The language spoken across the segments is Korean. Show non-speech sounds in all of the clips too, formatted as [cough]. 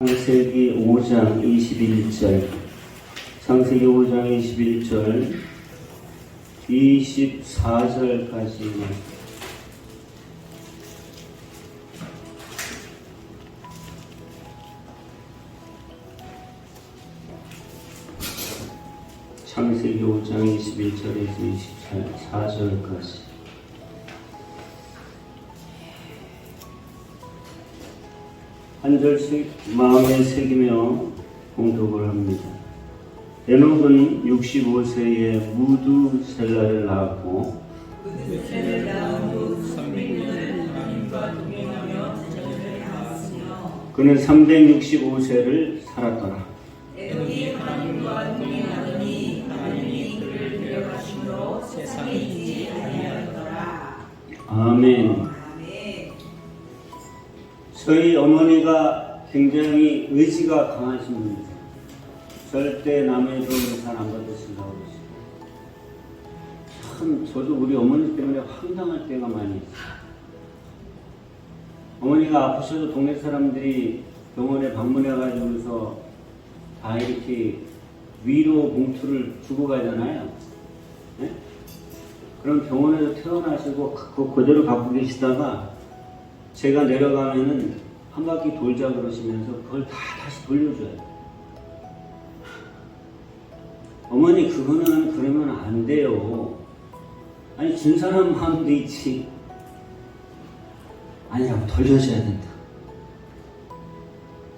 창세기 5장 21절. 창세기 5장 21절 24절까지만 창세기 5장 21절에서 24절까지 한 절씩 마음에 새기며 공독을 합니다. 에녹은 65세에 무두셀라를 낳았고 그는 365세를 살았더라. 저희 어머니가 굉장히 의지가 강하신 분이세요. 절대 남의 잘안 받으신다고 그러시고. 참, 저도 우리 어머니 때문에 황당할 때가 많이 있어요. 어머니가 아프셔도 동네 사람들이 병원에 방문해가지고서 다 이렇게 위로 봉투를 주고 가잖아요. 네? 그럼 병원에서 퇴원하시고 그거 그대로 갖고 계시다가 제가 내려가면은 한 바퀴 돌자 그러시면서 그걸 다 다시 돌려줘요. 어머니 그거는 그러면 안 돼요. 아니 준 사람 마음도 있지. 아니라고 돌려줘야 된다.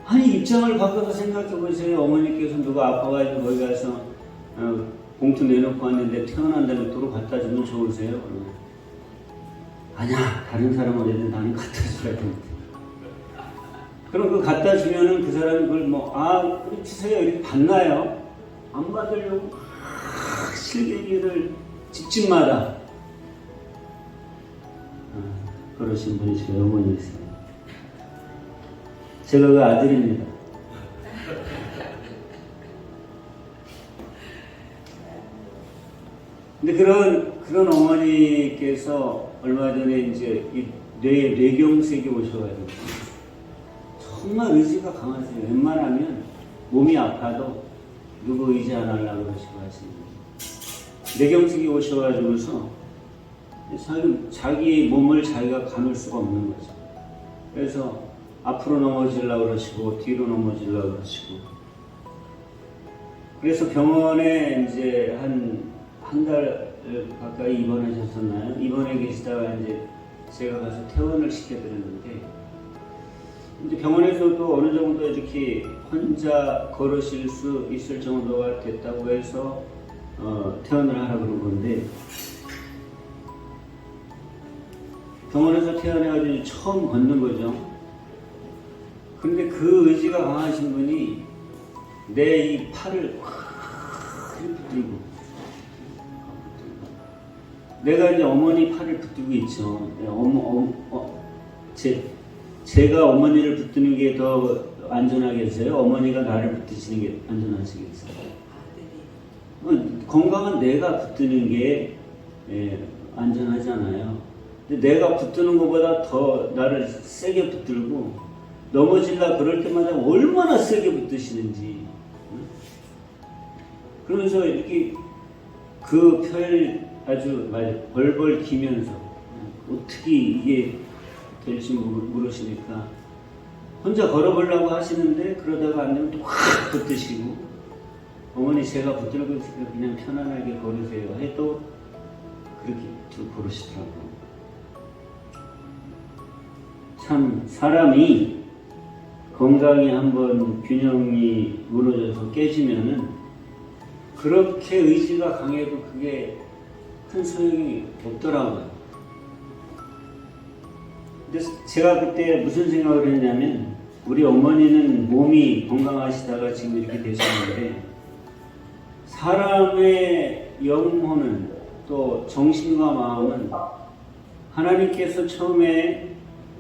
아니 입장을 바꿔서 생각해 보세요. 어머니께서 누가 아파가지고 거기 가서 어, 봉투 내놓고 왔는데 태어난 다음에 도로 갖다 주면 좋으세요? 아니야 다른 사람 어디든 나는 갖다 줘야 된다. 그럼 그 갖다 주면은 그 사람이 그걸 뭐아 그래 주세요 이렇게 받나요? 안 받으려고 막 실개기를 집집마다 아, 그러신 분이 저희 어머니세요. 제가 그 아들입니다. 근데 그런 그런 어머니께서 얼마 전에 이제 이뇌 뇌경색이 오셔가지고 정말 의지가 강하세요. 웬만하면 몸이 아파도 누구 의지 안 하려고 그러시고 하시는. 뇌경색이 오셔가지고서 자기, 자기 몸을 자기가 감을 수가 없는 거죠. 그래서 앞으로 넘어지려고 그러시고 뒤로 넘어지려고 그러시고 그래서 병원에 이제 한 한 달 가까이 입원하셨었나요? 입원해 계시다가 이제 제가 가서 퇴원을 시켜드렸는데 이제 병원에서도 어느 정도 이렇게 혼자 걸으실 수 있을 정도가 됐다고 해서 어, 퇴원을 하라고 그런 건데 병원에서 태어나가지고 처음 걷는 거죠. 근데 그 의지가 강하신 분이 내 이 팔을 확 내가 이제 어머니 팔을 붙들고 있죠. 네, 어머, 어, 어, 제, 제가 어머니를 붙드는 게 더 안전하겠어요? 어머니가 나를 붙드시는 게 안전하시겠어요? 아들이 어, 건강한 내가 붙드는 게 예, 안전하잖아요. 근데 내가 붙드는 것보다 더 나를 세게 붙들고 넘어질라 그럴 때마다 얼마나 세게 붙드시는지. 응? 그러면서 이렇게 그펼 아주 말 벌벌 기면서 어떻게 이게 될지 모르- 모르시니까 혼자 걸어보려고 하시는데 그러다가 안 되면 또 확 붙드시고 어머니 제가 붙들고 있으니까 그냥 편안하게 걸으세요 해도 그렇게 쭉 걸으시더라고요. 참 사람이 건강이 한번 균형이 무너져서 깨지면은 그렇게 의지가 강해도 그게 큰 소용이 없더라고요. 근데 제가 그때 무슨 생각을 했냐면 우리 어머니는 몸이 건강하시다가 지금 이렇게 되셨는데 사람의 영혼은 또 정신과 마음은 하나님께서 처음에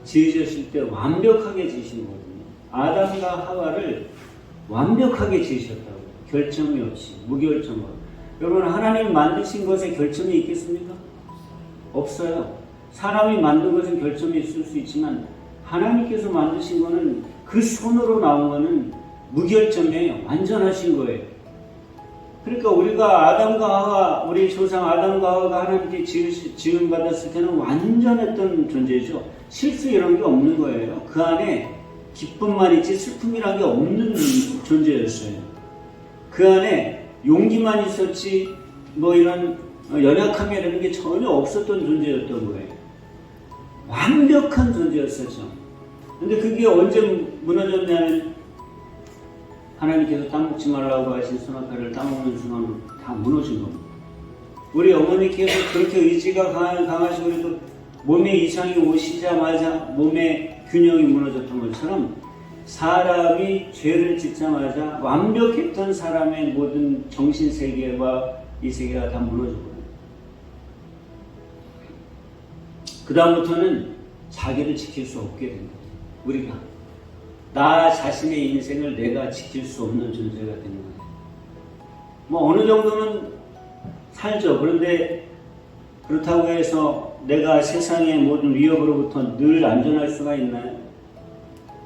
지으셨을 때 완벽하게 지으신 거거든요. 아담과 하와를 완벽하게 지으셨다고. 결점이 없이, 무결점으로. 여러분, 하나님 만드신 것에 결점이 있겠습니까? 없어요. 사람이 만든 것은 결점이 있을 수 있지만, 하나님께서 만드신 것은 그 손으로 나온 거는 무결점이에요. 완전하신 거예요. 그러니까 우리가 아담과 하와, 우리 조상 아담과 하와가 하나님께 지으시- 지음받았을 때는 완전했던 존재죠. 실수 이런 게 없는 거예요. 그 안에 기쁨만 있지 슬픔이란 게 없는 존재였어요. 그 안에 용기만 있었지 뭐 이런 연약함이라는 게 전혀 없었던 존재였던 거예요. 완벽한 존재였었죠. 근데 그게 언제 무너졌냐면 하나님께서 따먹지 말라고 하신 선악과를 따먹는 순간 다 무너진 겁니다. 우리 어머니께서 그렇게 의지가 강하- 강하시고 그래도 몸에 이상이 오시자마자 몸의 균형이 무너졌던 것처럼 사람이 죄를 짓자마자 완벽했던 사람의 모든 정신 세계와 이 세계가 다 무너졌거든요. 그 다음부터는 자기를 지킬 수 없게 됩니다. 우리가 나 자신의 인생을 내가 지킬 수 없는 존재가 되는 거예요. 뭐 어느 정도는 살죠. 그런데 그렇다고 해서 내가 세상의 모든 위협으로부터 늘 안전할 수가 있나요?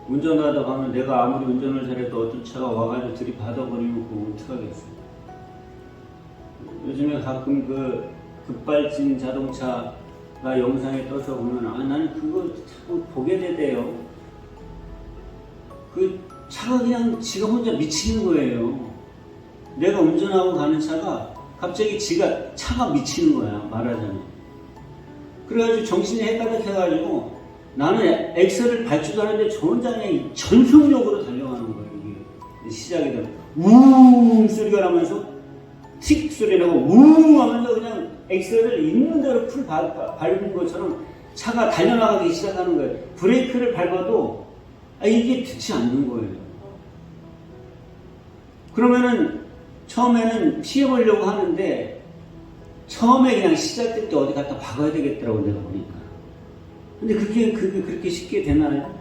운전하다 가면 내가 아무리 운전을 잘해도 어떤 차가 와가지고 들이받아버리면 그거 어떡하겠어요. 요즘에 가끔 그 급발진 자동차가 영상에 떠서 보면 아 나는 그거 자꾸 보게 되대요. 그 차가 그냥 지가 혼자 미치는 거예요. 내가 운전하고 가는 차가 갑자기 지가 차가 미치는 거야 말하자면. 그래가지고 정신이 해가닥해가지고 나는 엑셀을 밟지도 않는데 저 그냥 전속력으로 달려가는 거예요. 시작이 되면 우웅 소리가 나면서 틱 소리 나고 우웅 하면서 그냥 엑셀을 있는 대로 풀 밟- 밟은 것처럼 차가 달려나가기 시작하는 거예요. 브레이크를 밟아도 아, 이게 듣지 않는 거예요. 그러면은 처음에는 피해보려고 하는데 처음에 그냥 시작될 때 어디 갖다 박아야 되겠더라고 내가 보니까. 근데 그게, 그게 그렇게 쉽게 되나요?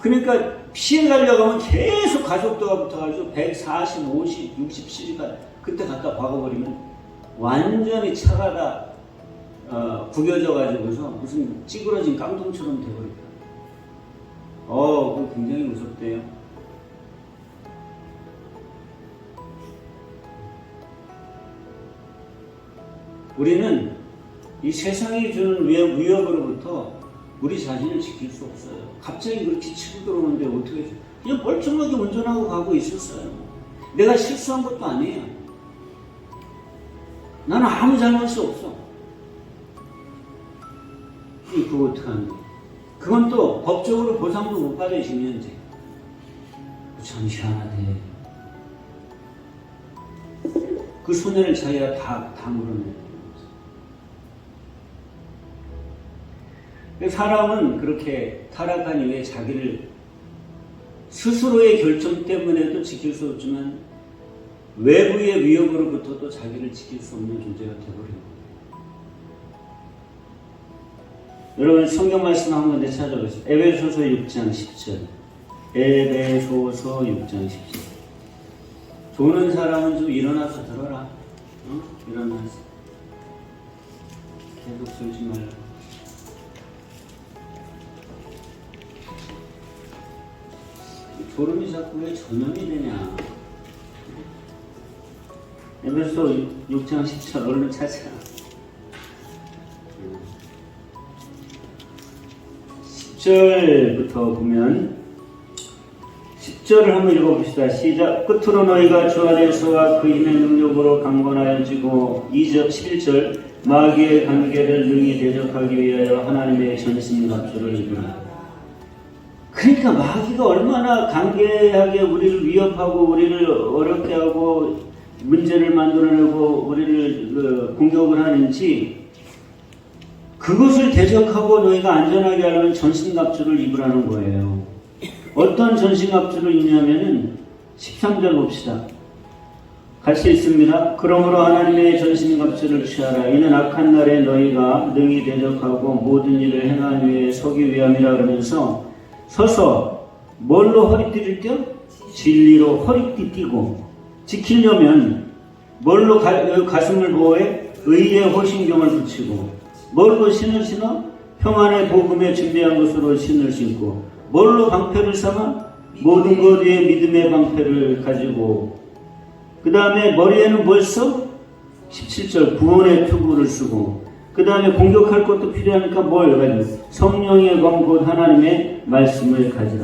그러니까 피해 가려고 하면 계속 가속도가 붙어가지고 140, 50, 60, 70까지 그때 갖다 박아버리면 완전히 차가 다 어, 구겨져가지고서 무슨 찌그러진 깡통처럼 돼버릴까. 어, 그거 굉장히 무섭대요. 우리는 이 세상이 주는 위협, 위협으로부터 우리 자신을 지킬 수 없어요. 갑자기 그렇게 치고 들어오는데 어떻게 그냥 멀쩡하게 운전하고 가고 있었어요. 내가 실수한 것도 아니에요. 나는 아무 잘못이 없어. 이 그거 어떡하는 거야? 그건 또 법적으로 보상도 못 받으시면 이제 참 희한하대. 그 손해를 자기가 다, 다 물어내 사람은 그렇게 타락한 이후에 자기를 스스로의 결정 때문에도 지킬 수 없지만 외부의 위협으로부터도 자기를 지킬 수 없는 존재가 거예요. 여러분 성경 말씀 한 군데 찾아보세요. 에베소서 6장 10절. 에베소서 6장 10절. 조는 사람은 좀 일어나서 들어라. 어? 일어나서. 계속 쏘지 말라. 졸음이 자꾸 왜 전염이 되냐. 에베소 6장 10절 얼른 찾아. 10절부터 보면 10절을 한번 읽어봅시다. 시작. 끝으로 너희가 주 안에서와 그 힘의 능력으로 강건하여지고 2절 11절 마귀의 관계를 능히 대적하기 위하여 하나님의 전신 갑주를 입으라. 그러니까 마귀가 얼마나 강계하게 우리를 위협하고 우리를 어렵게 하고 문제를 만들어내고 우리를 그 공격을 하는지 그것을 대적하고 너희가 안전하게 하려면 전신갑주를 입으라는 거예요. 어떤 전신갑주를 입냐면은 13절 봅시다. 같이 있습니다. 그러므로 하나님의 전신갑주를 취하라. 이는 악한 날에 너희가 능히 대적하고 모든 일을 행한 위에 서기 위함이라 그러면서 서서 뭘로 허리띠를 띄어? 진리로 허리띠 띠고 지키려면 뭘로 가, 가슴을 보호해? 의의 호신경을 붙이고 뭘로 신을 신어? 평안의 복음에 준비한 것으로 신을 신고 뭘로 방패를 삼아? 모든 것 위에 믿음의 방패를 가지고 그 다음에 머리에는 벌써 17절 구원의 투구를 쓰고 그 다음에 공격할 것도 필요하니까 뭘 가지고 성령의 검곧 하나님의 말씀을 가지라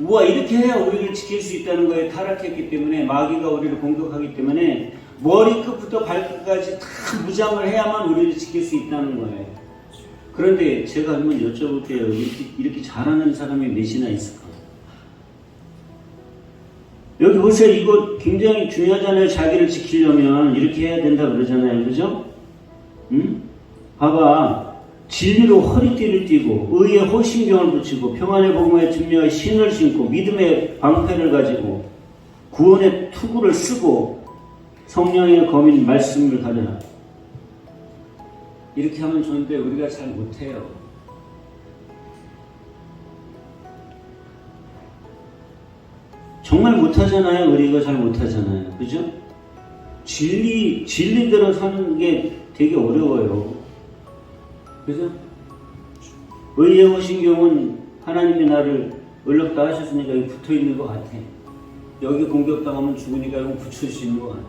우와 이렇게 해야 우리를 지킬 수 있다는 거에 타락했기 때문에 마귀가 우리를 공격하기 때문에 머리끝부터 발끝까지 다 무장을 해야만 우리를 지킬 수 있다는 거예요 그런데 제가 한번 여쭤볼게요 이렇게, 이렇게 잘하는 사람이 몇이나 있을까 여기 보세요. 이거 굉장히 중요하잖아요. 자기를 지키려면 이렇게 해야 된다 그러잖아요. 그죠? 응? 봐봐. 진리로 허리띠를 띠고 의의 호신경을 붙이고 평안의 복음에 증명의 신을 신고 믿음의 방패를 가지고 구원의 투구를 쓰고 성령의 검인 말씀을 가져라. 이렇게 하면 좋은데 우리가 잘 못해요. 정말 못하잖아요. 우리가 잘 못하잖아요. 그죠? 진리, 진리대로 사는 게 되게 어려워요. 그죠? 의에 오신 경우는 하나님이 나를 연락다 하셨으니까 여기 붙어 있는 것 같아. 여기 공격당하면 죽으니까 여기 붙여주시는 것 같아.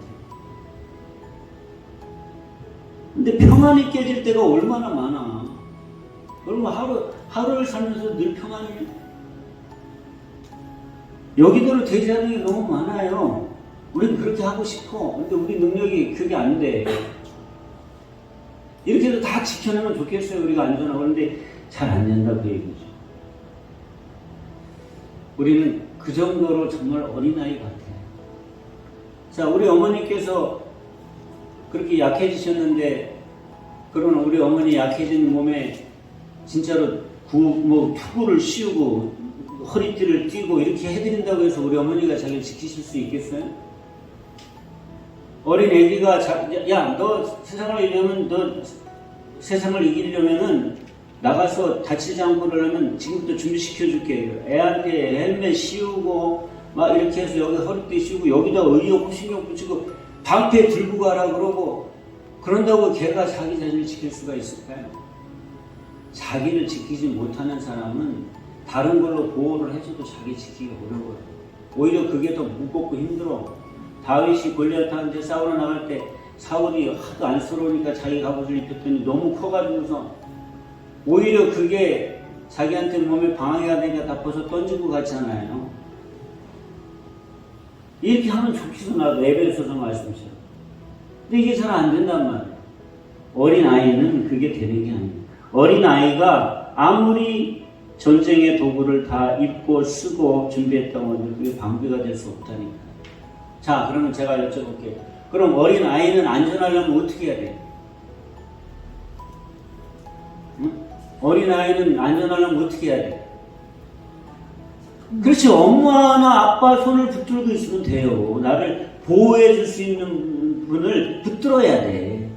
근데 평안이 깨질 때가 얼마나 많아. 얼마 하루, 하루를 살면서 늘 평안이 여기대로 되지 않는 게 너무 많아요. 우리는 그렇게 하고 싶어. 근데 우리 능력이 그게 안 돼. 이렇게 해서 다 지켜내면 좋겠어요. 우리가 안전하고. 그런데 잘 안 된다 그 얘기죠. 우리는 그 정도로 정말 어린아이 같아요. 자, 우리 어머니께서 그렇게 약해지셨는데, 그러나 우리 어머니 약해진 몸에 진짜로 구, 뭐, 투구를 씌우고 허리띠를 띠고 이렇게 해드린다고 해서 우리 어머니가 자기를 지키실 수 있겠어요? 어린 애기가 자, 야, 너 세상을 이기려면 너 세상을 이기려면은 나가서 다치지 않고 그러려면 지금부터 준비시켜 줄게. 애한테 헬멧 씌우고 막 이렇게 해서 여기 허리띠 씌우고 여기다 의욕 호신경 붙이고 방패 들고 가라 그러고 그런다고 걔가 자기 자신을 지킬 수가 있을까요? 자기를 지키지 못하는 사람은 다른 걸로 보호를 해줘도 자기 지키기 어려워요. 오히려 그게 더 무겁고 힘들어. 다윗이 골리앗한테 싸우러 나갈 때 사울이 하도 안쓰러우니까 자기 갑옷을 입혔더니 너무 커가지고서 오히려 그게 자기한테 몸에 방해가 되니까 다 벗어 던지고 갔잖아요. 이렇게 하면 좋기도 나도 에베소서 말씀처럼. 근데 이게 잘 안 된단 말이에요. 어린 아이는 그게 되는 게 아니에요. 어린 아이가 아무리 전쟁의 도구를 다 입고 쓰고 준비했다고 해도 그게 방비가 될 수 없다니까. 자, 그러면 제가 여쭤볼게요. 그럼 어린 아이는 안전하려면 어떻게 해야 돼요? 응? 어린 아이는 안전하려면 어떻게 해야 돼? 그렇지, 엄마나 아빠 손을 붙들고 있으면 돼요. 나를 보호해 줄 수 있는 분을 붙들어야 돼.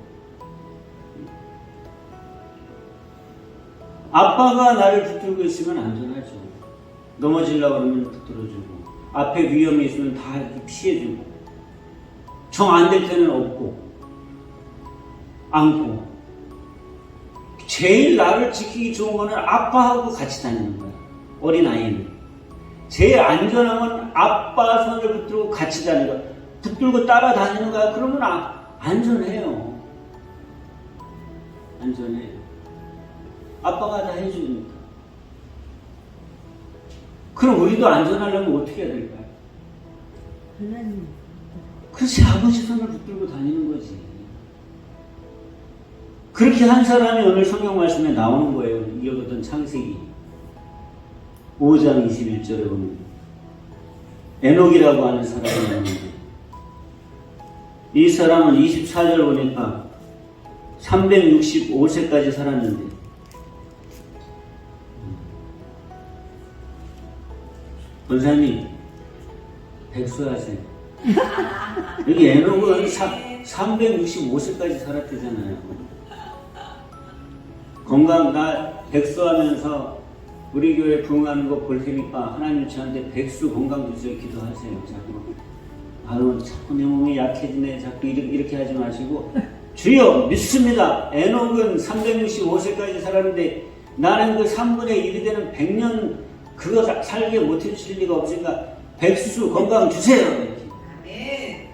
아빠가 나를 붙들고 있으면 안전하죠. 넘어지려고 그러면 붙들어주고, 앞에 위험이 있으면 다 피해주고, 정 안 될 때는 없고, 안고. 제일 나를 지키기 좋은 거는 아빠하고 같이 다니는 거야. 어린아이는. 제일 안전한 건 아빠 손을 붙들고 같이 다니는 거야. 붙들고 따라다니는 거야. 그러면 아, 안전해요. 안전해요. 아빠가 다 해주니까. 그럼 우리도 안전하려면 어떻게 해야 될까요? 하나님 그렇지 아버지 손을 붙들고 다니는 거지. 그렇게 한 사람이 오늘 성경 말씀에 나오는 거예요. 이어졌던 창세기 5장 21절에 보면 에녹이라고 하는 사람이 나오는데 이 사람은 24절 보니까 365세까지 살았는데 권사님 백수하세요. 여기 에녹은 365세까지 살았대잖아요. 건강 나 백수하면서 우리 교회 부흥하는 거 볼 테니까 하나님 저한테 백수 건강 주세요 기도하세요. 자꾸 아유 자꾸 내 몸이 약해지네 자꾸 이렇게, 이렇게 하지 마시고 주여 믿습니다. 에녹은 365세까지 살았는데 나는 그 3분의 1이 되는 100년 그거 사- 살게 못 해주실 리가 없으니까 백수 건강 주세요. 이렇게. 아멘.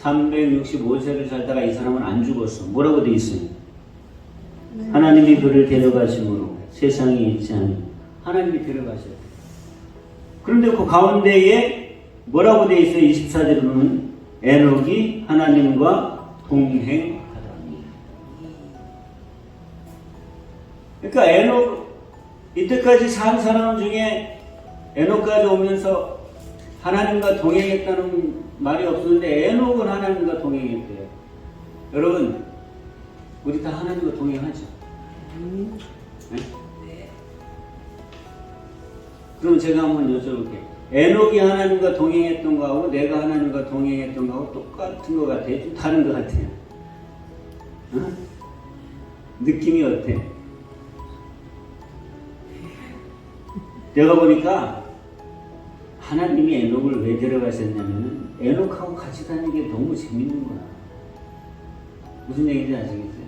365세를 살다가 이 사람은 안 죽었어. 뭐라고 돼 있어요? 하나님이 그를 데려가심으로 세상에 있지 않은 하나님이 데려가셔야 돼. 그런데 그 가운데에 뭐라고 돼 있어요? 24절로는 에녹이 하나님과 동행하더니. 그러니까 에녹 이때까지 산 사람 중에 에녹까지 오면서 하나님과 동행했다는 말이 없었는데 에녹은 하나님과 동행했대요. 여러분 우리 다 하나님과 동행하죠. 음, 네? 네. 그럼 제가 한번 여쭤볼게요. 에녹이 하나님과 동행했던 거하고 내가 하나님과 동행했던 거하고 똑같은 것 같아요? 좀 다른 것 같아요. 어? 느낌이 어때? 내가 보니까 하나님이 에녹을 왜 데려가셨냐면 에녹하고 같이 다니는 게 너무 재밌는 거야. 무슨 얘기인지 아시겠어요?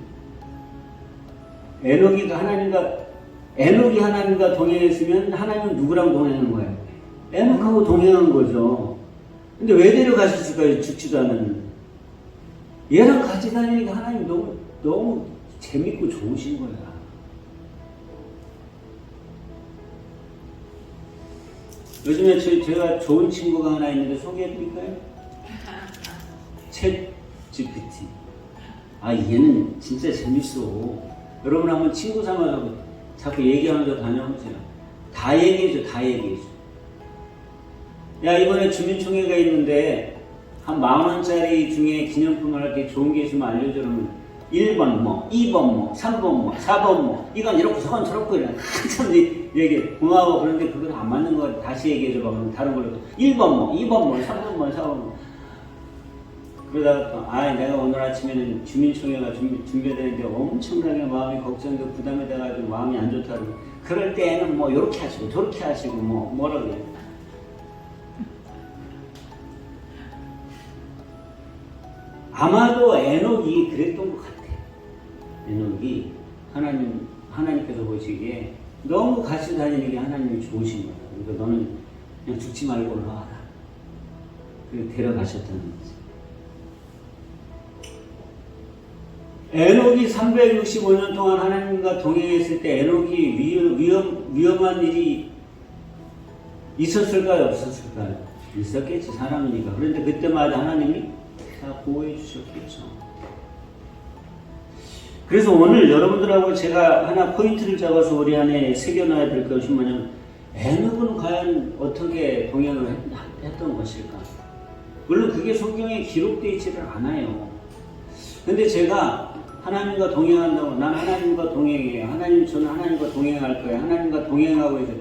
에녹이 하나님과 에녹이 하나님과 동행했으면 하나님은 누구랑 동행한 거예요? 에녹하고 동행한 거죠. 근데 왜 데려가셨을까요? 죽지도 않은. 얘랑 같이 다니니까 하나님 너무 너무 재밌고 좋으신 거야. 요즘에 저, 제가 좋은 친구가 하나 있는데 소개해드릴까요? 챗 GPT. 아 얘는 진짜 재밌어. 여러분 한번 친구 삼아서 자꾸 얘기하면서 다녀보세요. 다 얘기해줘, 다 얘기해줘. 야 이번에 주민총회가 있는데 한 만 원짜리 중에 기념품을 할게 좋은 게 있으면 알려줘 그러면 1번 뭐, 2번 뭐, 3번 뭐, 4번 뭐, 이건 이렇고 저건 저렇고 이래. [laughs] 한참 얘기해. 고마워. 그런데 그건 안 맞는 거 같아. 다시 얘기해줘 봐. 그러면 다른 걸로. 1번 뭐, 2번 뭐, 3번 뭐, 4번 뭐. 그러다가 또, 아, 내가 오늘 아침에는 주민총회가 준비, 준비되는데 엄청나게 마음이 걱정되고 부담이 돼가지고 마음이 안 좋다고. 그럴 때에는 뭐, 요렇게 하시고, 저렇게 하시고, 뭐, 뭐라 그래. 아마도 에녹이 그랬던 것 같아요. 에녹이 하나님, 하나님께서 보시기에 너무 같이 다니는 게 하나님이 좋으신 거야. 그러니까 너는 그냥 죽지 말고 올라와라. 그리고 데려가셨다는 거지. 에녹이 365년 동안 하나님과 동행했을 때 에녹이 위험, 위험, 위험한 일이 있었을까요? 없었을까요? 있었겠지, 사람이니까. 그런데 그때마다 하나님이 다 보호해 주셨겠죠. 그래서 오늘 여러분들하고 제가 하나 포인트를 잡아서 우리 안에 새겨놔야 될 것이 뭐냐면 에녹은 과연 어떻게 동행을 했, 했던 것일까? 물론 그게 성경에 기록되어 있지를 않아요. 근데 제가 하나님과 동행한다고 난 하나님과 동행해요. 하나님 저는 하나님과 동행할 거예요. 하나님과 동행하고 있어요.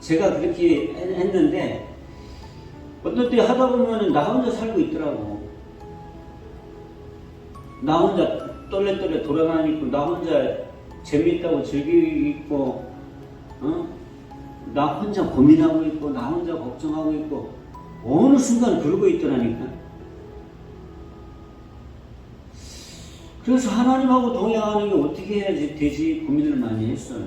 제가 그렇게 했- 했는데 어떤 때 하다 보면은 나 혼자 살고 있더라고. 나 혼자 떨레떨레 돌아다니고 나 혼자 재밌다고 즐기고 어? 나 혼자 고민하고 있고 나 혼자 걱정하고 있고 어느 순간 그러고 있더라니까. 그래서 하나님하고 동행하는 게 어떻게 해야지 되지 고민을 많이 했어요.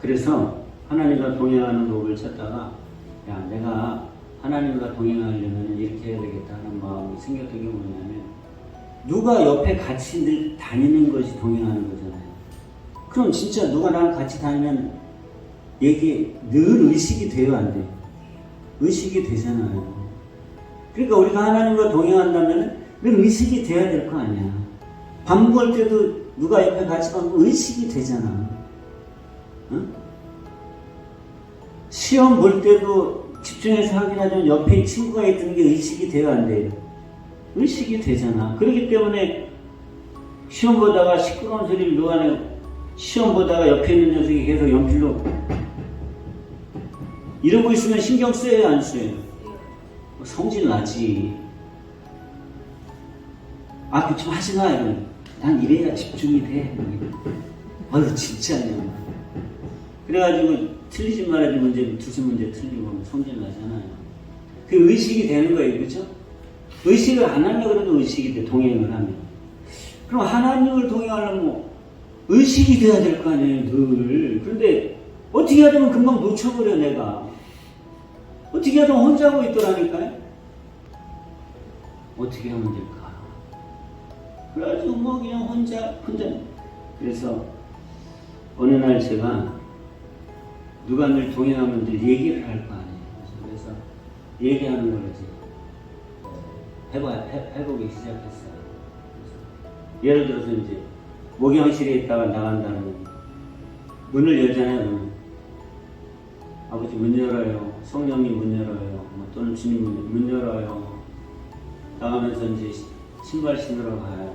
그래서 하나님과 동행하는 법을 찾다가 야 내가 하나님과 동행하려면 이렇게 해야 되겠다 하는 마음이 생겼던 게 뭐냐면 누가 옆에 같이 늘 다니는 것이 동행하는 거잖아요. 그럼 진짜 누가 나랑 같이 다니면 얘기 늘 의식이 돼요 안 돼요? 의식이 되잖아요. 그러니까 우리가 하나님과 동행한다면 늘 의식이 돼야 될 거 아니야. 밥 먹을 때도 누가 옆에 같이 가면 의식이 되잖아. 응? 시험 볼 때도 집중해서 하긴 하지만 옆에 친구가 있는 게 의식이 돼야 안 돼요. 의식이 되잖아. 그렇기 때문에 시험 보다가 시끄러운 소리를 누가 내고 시험 보다가 옆에 있는 녀석이 계속 연필로 이러고 있으면 신경 쓰여요, 안 쓰여요? 성질 나지. 아, 그 좀 하지 마. 이러면. 난 이래야 집중이 돼. 아유, 진짜냐. 그래가지고 틀리지 말아야지 문제, 두세 문제 틀리고 성질 나잖아요. 그 의식이 되는 거예요. 그죠? 의식을 안 하려고 그래도 의식이 돼. 동행을 하면. 그럼 하나님을 동행하려면 뭐 의식이 돼야 될 거 아니에요, 늘. 그런데 어떻게 하다 보면 금방 놓쳐버려, 내가. 어떻게 하다 보면 혼자 하고 있더라니까요. 어떻게 하면 될까? 그래가지고 뭐 그냥 혼자, 혼자. 그래서 어느 날 제가 누가 늘 동행하면 늘 얘기를 할 거 아니에요. 그래서 얘기하는 걸 이제 해봐, 해, 해보기 시작했어요. 예를 들어서 이제 목욕실에 있다가 나간다는 문을 열잖아요. 아버지 문 열어요. 성령님 문 열어요. 뭐 또는 주님 문, 문 열어요. 나가면서 이제 시- 신발 신으러 가요.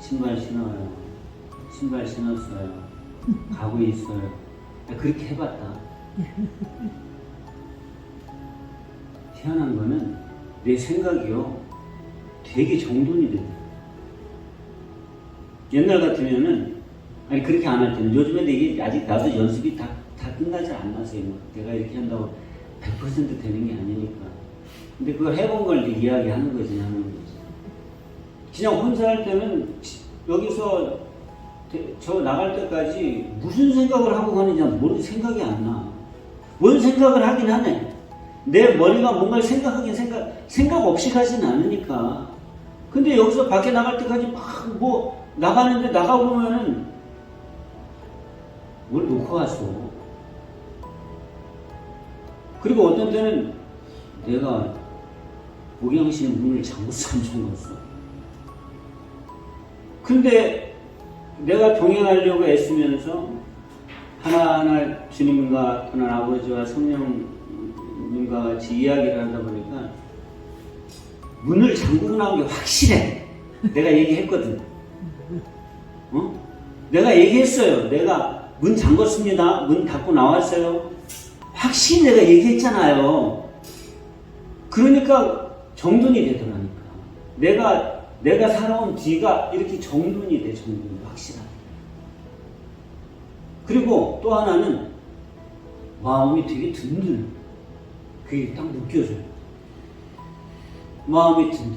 신발 신어요. 신발 신었어요. 가고 있어요. 나 그렇게 해봤다. 희한한 거는 내 생각이요. 되게 정돈이 돼요. 옛날 같으면은 아니 그렇게 안할 때는 요즘에 이게 아직 나도 연습이 다, 다 끝나지 않았어요. 뭐 내가 이렇게 한다고 100% 되는 게 아니니까. 근데 그걸 해본 걸 이야기하는 거지 하는 거지. 그냥 혼자 할 때는 지- 여기서 대- 저 나갈 때까지 무슨 생각을 하고 가는지 모르 생각이 안 나. 뭔 생각을 하긴 하네. 내 머리가 뭔가를 생각하긴 생각 생각 없이 가진 않으니까. 근데 여기서 밖에 나갈 때까지 막 뭐 나가는데 나가 보면은 뭘 놓고 왔어. 그리고 어떤 때는 내가 목양실 문을 잘못 [laughs] 잠궈 놨어. 근데 내가 동행하려고 애쓰면서 하나하나 주님과 또는 아버지와 성령님과 같이 이야기를 하다 보니까 문을 잠그고 나온 게 확실해. 내가 얘기했거든. 어? 내가 얘기했어요. 내가 문 잠궜습니다. 문 닫고 나왔어요. 확실히 내가 얘기했잖아요. 그러니까 정돈이 되더라니까. 내가 내가 살아온 뒤가 이렇게 정돈이 돼, 정돈이 확실하게. 그리고 또 하나는 마음이 되게 든든. 그게 딱 느껴져요. 마음이 든든해.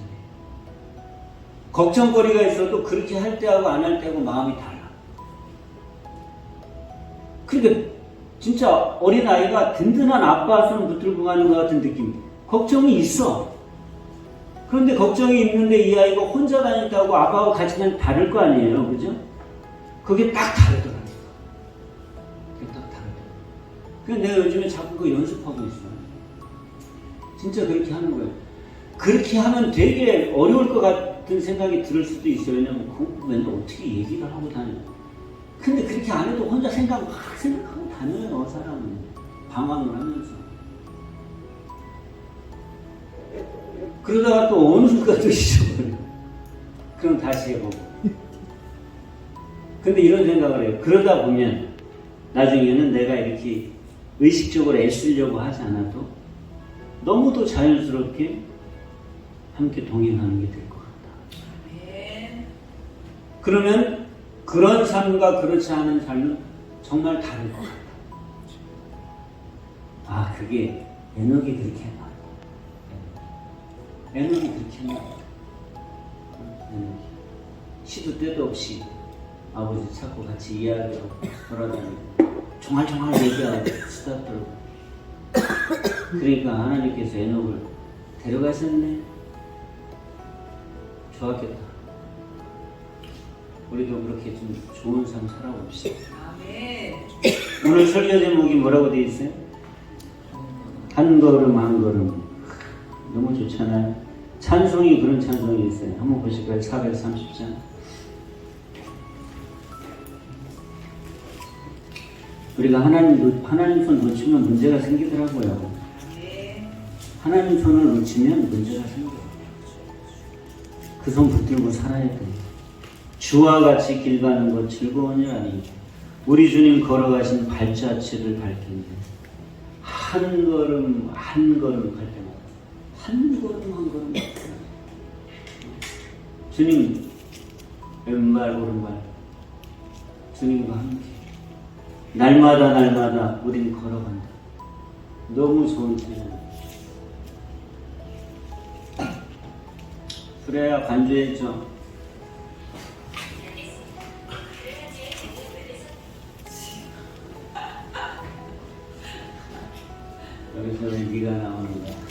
걱정거리가 있어도 그렇게 할 때하고 안 할 때하고 마음이 달라. 그러니까 진짜 어린아이가 든든한 아빠 손 붙들고 가는 것 같은 느낌. 걱정이 있어. 그런데 걱정이 있는데 이 아이가 혼자 다닌다고 아빠하고 같이 다니면 다를 거 아니에요. 그죠? 그게 딱 다르더라니까. 그게 딱 다르더라니까. 그래서 내가 요즘에 자꾸 그 연습하고 있어요. 진짜 그렇게 하는 거예요. 그렇게 하면 되게 어려울 것 같은 생각이 들 수도 있어요. 왜냐면 그 맨날 어떻게 얘기를 하고 다녀. 근데 그렇게 안 해도 혼자 생각 막 생각하고 다녀요, 사람은. 방황을 하면서. 그러다가 또 어느 순간 또 잊어버려. 그럼 다시 해보고. 근데 이런 생각을 해요. 그러다 보면 나중에는 내가 이렇게 의식적으로 애쓰려고 하지 않아도 너무도 자연스럽게 함께 동행하는 게 될 것 같다. 그러면 그런 삶과 그렇지 않은 삶은 정말 다를 것 같다. 아, 그게 에너지 그렇게 해놔. 에너지 그렇게 해놔. 에너지. 시도 때도 없이 아버지 찾고 같이 이야기하고 돌아다니고 종알종알 얘기하고 수다 떨고 그러니까 하나님께서 에녹을 데려가셨네. 좋았겠다. 우리도 그렇게 좀 좋은 삶 살아봅시다. 오늘 설교 제목이 뭐라고 되어 있어요? 한 걸음 한 걸음. 너무 좋잖아요. 찬송이 그런 찬송이 있어요. 한번 보실까요? 430장. 우리가 하나님, 놓- 하나님 손 놓치면 문제가 생기더라고요. 하나님 손을 놓치면 문제가 생겨요. 그 손 붙들고 살아야 돼. 주와 같이 길 가는 것 즐거우니라니. 우리 주님 걸어가신 발자취를 밟겠네. 한 걸음 한 걸음 갈 때마다 한 걸음 한 걸음 주님 왼발 오른발 주님과 함께 날마다 날마다 우린 걸어간다. 너무 좋은 제자다. 그래야 간주했죠 여기서 왜 네가 나오는 거야.